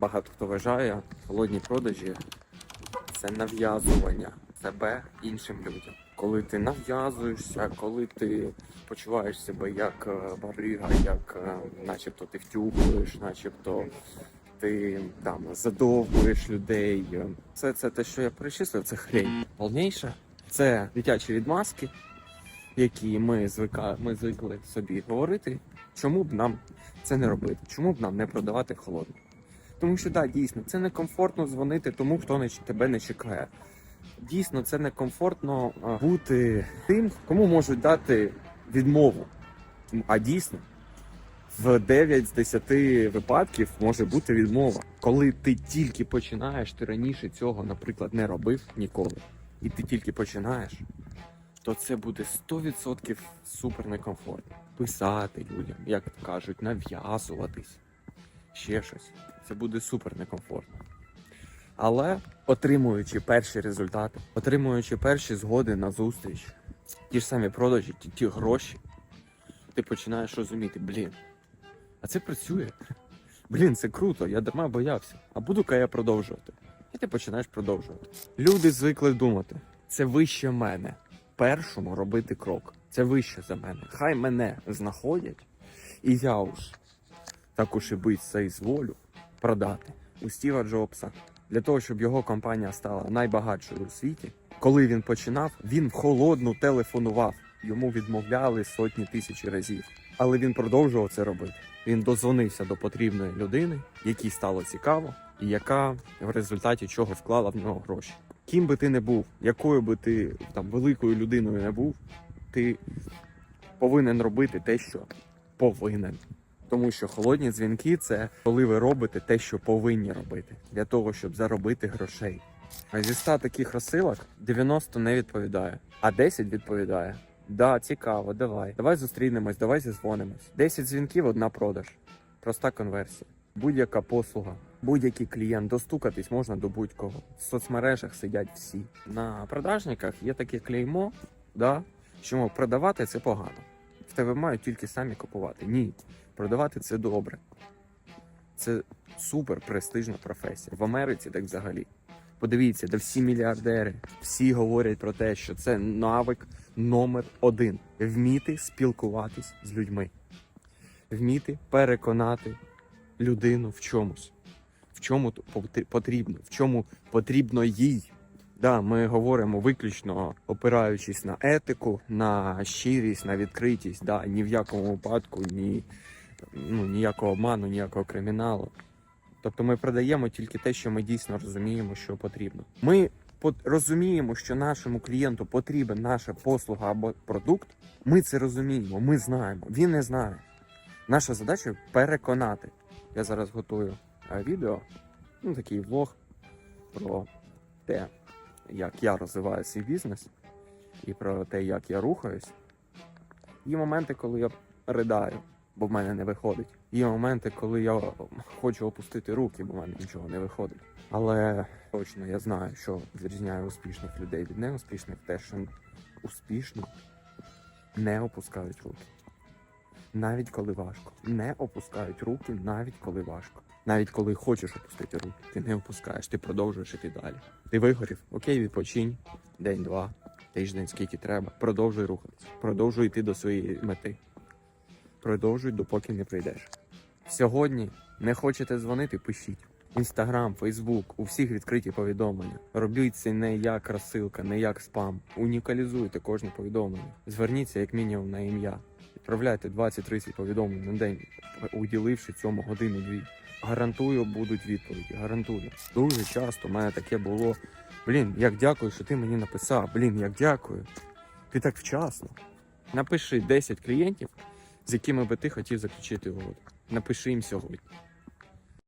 Багато хто вважає, холодні продажі це нав'язування себе іншим людям. Коли ти нав'язуєшся, коли ти почуваєш себе як е, барига, як е, начебто ти втюхуєш, начебто ти там задовбуєш людей. Це, це те, що я перечислив, це хрень. Повніше це дитячі відмазки, які ми звика, ми звикли собі говорити. Чому б нам це не робити? Чому б нам не продавати холодно? Тому що да, дійсно, це некомфортно дзвонити тому, хто не, тебе не чекає. Дійсно, це некомфортно а, бути тим, кому можуть дати відмову. А дійсно, в 9 з 10 випадків може бути відмова. Коли ти тільки починаєш, ти раніше цього, наприклад, не робив ніколи, і ти тільки починаєш, то це буде 100% супер некомфортно. Писати людям, як кажуть, нав'язуватись, ще щось. Це буде супер некомфортно. Але отримуючи перші результати, отримуючи перші згоди на зустріч, ті ж самі продажі, ті, ті гроші, ти починаєш розуміти, блін, а це працює. Блін, це круто, я дарма боявся. А буду-ка я продовжувати. І ти починаєш продовжувати. Люди звикли думати, це вище мене. Першому робити крок. Це вище за мене. Хай мене знаходять, і я уж так уж і бить цей зволю продати у Стіва Джобса для того, щоб його компанія стала найбагатшою у світі. Коли він починав, він в холодну телефонував. Йому відмовляли сотні тисяч разів. Але він продовжував це робити. Він дозвонився до потрібної людини, якій стало цікаво, і яка в результаті чого вклала в нього гроші. Ким би ти не був, якою би ти там великою людиною не був, ти повинен робити те, що повинен. Тому що холодні дзвінки це коли ви робите те, що повинні робити, для того, щоб заробити грошей. А зі 100 таких розсилок 90 не відповідає, а 10 відповідає. Да, цікаво, давай. Давай зустрінемось, давай зізвонимось. 10 дзвінків, одна продаж. Проста конверсія. Будь-яка послуга, будь-який клієнт, достукатись можна до будь-кого. В соцмережах сидять всі. На продажниках є таке клеймо, да, що продавати це погано. Тебе мають тільки самі купувати. Ні, продавати це добре. Це супер престижна професія. В Америці так взагалі. Подивіться, де всі мільярдери, всі говорять про те, що це навик номер один вміти спілкуватись з людьми, вміти переконати людину в чомусь, в чому потрібно, в чому потрібно їй. Да, ми говоримо виключно опираючись на етику, на щирість, на відкритість. Да, ні в якому випадку, ні, ну, ніякого обману, ніякого криміналу. Тобто ми продаємо тільки те, що ми дійсно розуміємо, що потрібно. Ми розуміємо, що нашому клієнту потрібен наша послуга або продукт. Ми це розуміємо, ми знаємо. Він не знає. Наша задача переконати. Я зараз готую е, відео, ну такий влог про те, як я розвиваю свій бізнес, і про те, як я рухаюсь. Є моменти, коли я ридаю, бо в мене не виходить. Є моменти, коли я хочу опустити руки, бо в мене нічого не виходить. Але точно я знаю, що відрізняє успішних людей від неуспішних, те, що успішні не опускають руки. Навіть коли важко. Не опускають руки, навіть коли важко. Навіть коли хочеш опустити руки, ти не опускаєш, ти продовжуєш іти далі. Ти вигорів, окей, відпочинь, день-два, тиждень, скільки треба. Продовжуй рухатись, продовжуй йти до своєї мети. Продовжуй, допоки не прийдеш. Сьогодні не хочете дзвонити, пишіть. Інстаграм, Фейсбук, у всіх відкриті повідомлення. Робіть це не як розсилка, не як спам. Унікалізуйте кожне повідомлення. Зверніться як мінімум на ім'я. Відправляйте 20-30 повідомлень на день, уділивши цьому годину-дві. Гарантую, будуть відповіді. Гарантую. Дуже часто в мене таке було. Блін, як дякую, що ти мені написав. Блін, як дякую. Ти так вчасно. Напиши 10 клієнтів, з якими би ти хотів заключити угоду. Напиши їм сьогодні.